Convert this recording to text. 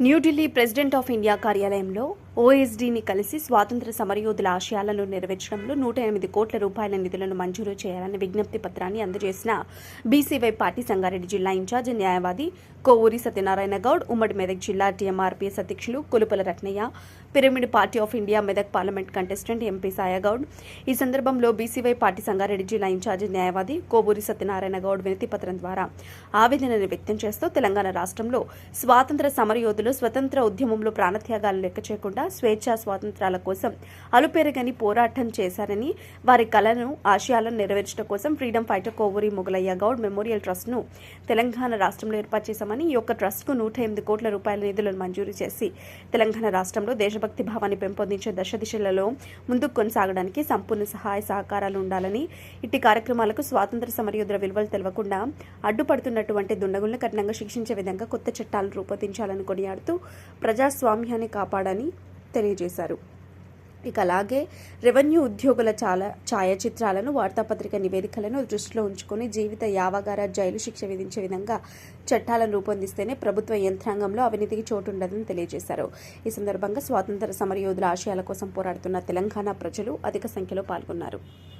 New Delhi president of India కార్యాలయంలో ఓఎస్డీని కలిసి స్వాతంత్ర సమరయోధుల ఆశయాలను నెరవేర్చడంలో నూట ఎనిమిది కోట్ల రూపాయల నిధులను మంజూరు చేయాలని విజ్ఞప్తి పత్రాన్ని అందజేసిన బీసీవై పార్టీ సంగారెడ్డి జిల్లా ఇన్ఛార్జ్ న్యాయవాది కోవూరి సత్యనారాయణ గౌడ్ ఉమ్మడి మెదక్ జిల్లా టీఎంఆర్పీఎస్ అధ్యక్షులు Kolupala Ratnaiah pyramid party of India Medak parliament contestant MP Sayagoud ఈ సందర్భంలో బీసీవై పార్టీ సంగారెడ్డి జిల్లా ఇన్ఛార్జ్ న్యాయవాది కోవూరి సత్యనారాయణ గౌడ్ వినతి పత్రం ద్వారా ఆవేదనను వ్యక్తం చేస్తూ తెలంగాణ రాష్ట్రంలో స్వాతంత్ర సమరయోధులు స్వతంత్ర ఉద్యమంలో ప్రాణత్యాగాలు లెక్క చేయకుండా స్వేచ్ఛా స్వాతంత్రాల కోసం అలుపెరగని పోరాటం చేశారని వారి కళను ఆశయాలను నెరవేర్చడం కోసం freedom fighter Kovuri Mogalaiah Goud memorial ట్రస్ట్ను Telangana రాష్ట్రంలో ఏర్పాటు చేశామని ఈ యొక్క ట్రస్ట్కు నూట ఎనిమిది కోట్ల రూపాయల నిధులను మంజూరు చేసి తెలంగాణ రాష్ట్రంలో దేశభక్తి భావాన్ని పెంపొందించే దశ దిశలలో ముందుకు కొనసాగడానికి సంపూర్ణ సహాయ సహకారాలు ఉండాలని ఇట్టి కార్యక్రమాలకు స్వాతంత్ర సమరయోధుల విలువలు తెలవకుండా అడ్డుపడుతున్నటువంటి దుండగులను కఠినంగా శిక్షించే విధంగా కొత్త చట్టాలను రూపొందించాలని కొనియాడుతూ ప్రజాస్వామ్యాన్ని కాపాడని తెలియజేశారు. ఇక అలాగే రెవెన్యూ ఉద్యోగుల చాలా ఛాయాచిత్రాలను వార్తాపత్రిక నివేదికలను దృష్టిలో ఉంచుకొని జీవిత యావగార జైలు శిక్ష విధించే విధంగా చట్టాలను రూపొందిస్తేనే ప్రభుత్వ యంత్రాంగంలో అవినీతికి చోటుండదని తెలియజేశారు. ఈ సందర్భంగా స్వాతంత్ర సమరయోధుల ఆశయాల కోసం పోరాడుతున్న తెలంగాణ ప్రజలు అధిక సంఖ్యలో పాల్గొన్నారు.